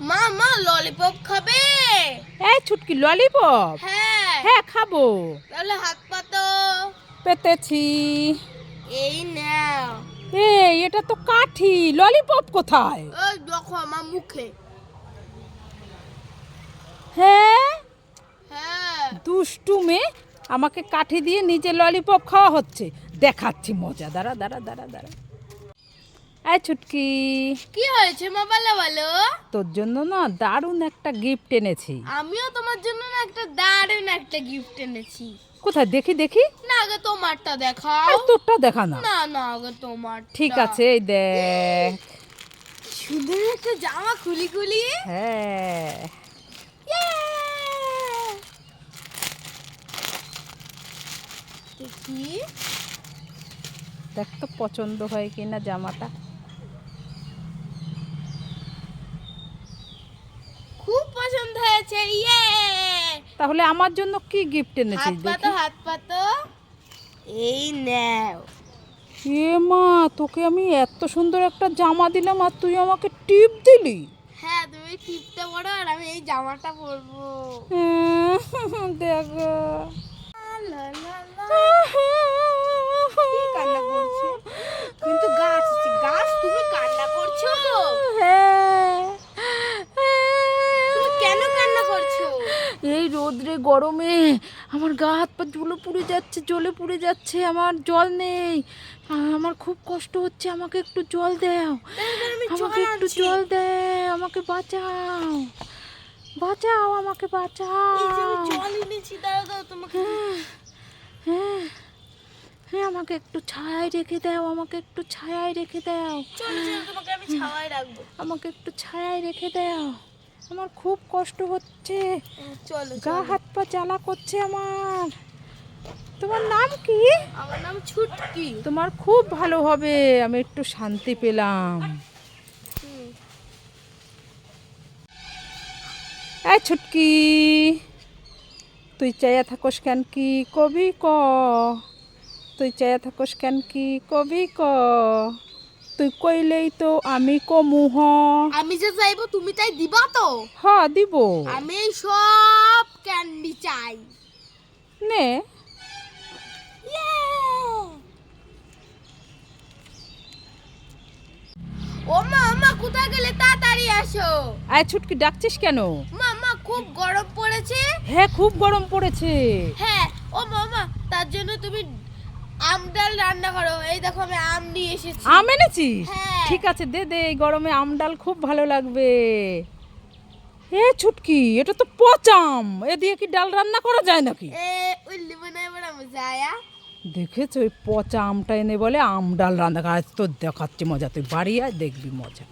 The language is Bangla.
মা মা ললিপপ খাবে। এই ছুটকি ললিপপ হ্যাঁ। হ্যাঁ খাব। তাহলে হাত পাতো পেতেছি। এই নাও। এই এটা তো কাঠি। ললিপপ কোথায়? ওই দেখো আমার মুখে। হ্যাঁ? হ্যাঁ। দুষ্টু মেয়ে আমাকে কাঠি দিয়ে নিজে ললিপপ খাওয়া হচ্ছে। দেখাচ্ছি মজা। দাঁড়া দাঁড়া দাঁড়া দাঁড়া। এই ছুটকি কি হয়েছে মা বলো বলো? তোর জন্য না দারুণ একটা গিফট এনেছি। আমিও তোমার জন্য না একটা দারুণ একটা গিফট এনেছি। কোথায়? দেখি দেখি। না আগে তোমারটা দেখাও। তোরটা দেখা না। না না আগে তোমার ঠিক আছে এই দেখ। সুন্দর একটা জামা খুলি খুলি? হ্যাঁ। দেখি। দেখ তো পছন্দ হয় কিনা জামাটা খুব পছন্দ হয়েছে ইয়ে তাহলে আমার জন্য কি গিফট হাত এনেছিস পাতো দেখি। হাত পাতো এই নাও। এ মা তোকে আমি এত সুন্দর একটা জামা দিলাম আর তুই আমাকে টিপ দিলি। হ্যাঁ তুমি টিপটা পরো আর আমি এই জামাটা পরবো। দেখো লা, লা, লা। কি কান্না করছ কিন্তু গাছ আছে। গাছ তুমি কান্না করছ তুমি কেন কান্না করছ এই রোদ্রে গরমে আমার গা হাত পা জ্বলে পুড়ে যাচ্ছে জলে পুড়ে যাচ্ছে আমার জল নেই। আমার খুব কষ্ট হচ্ছে আমাকে একটু জল দাও। আমাকে একটু জল দাও আমাকে বাঁচাও। বাঁচাও আমাকে বাঁচাও। জল তোমাকে হ্যাঁ হ্যাঁ আমাকে একটু ছায়ায় রেখে দাও আমাকে একটু ছায়ায় রেখে দাও। চলো চলো তোমাকে আমি ছাওয়ায় রাখব। আমাকে একটু ছায়ায় রেখে দাও। আমার খুব কষ্ট হচ্ছে। চলো গা হাত পা জ্বালা করছে আমার। তোমার নাম কি? আমার নাম ছুটকি। তোমার খুব ভালো হবে আমি একটু শান্তি পেলাম। এই ছুটকি তুই চাইয়া থাকস কেন কি? কবি ক। তুই চাইয়া থাকস কেন কি? কবি ক। তুই কইলেই তো আমি কমু হ। আমি যে চাইব তুমি তাই দিবা তো? হ দিব। আমি এই সব ক্যান্ডি চাই। নে। ও মা মা কোথায় গেলে তাড়াতাড়ি আসো? আয় ছুটকি ডাকছিস কেন? মা মা খুব গরম পড়েছে। হ্যাঁ খুব গরম পড়েছে। হ্যাঁ ও মামা তার জন্য তুমি আম ডাল রান্না করো। এই দেখো আমি আম নিয়ে এসেছি। আম এনেছিস? হ্যাঁ। ঠিক আছে দে দে এই গরমে আম ডাল খুব ভালো লাগবে। এ ছুটকি এটা তো পচাম এ দিয়ে কি ডাল রান্না করা যায় নাকি? দেখেছ ওই পচা আমটা এনে বলে আম ডাল রান্না করা তো দেখাচ্ছে মজা তুই বাড়ি আয় দেখবি মজা।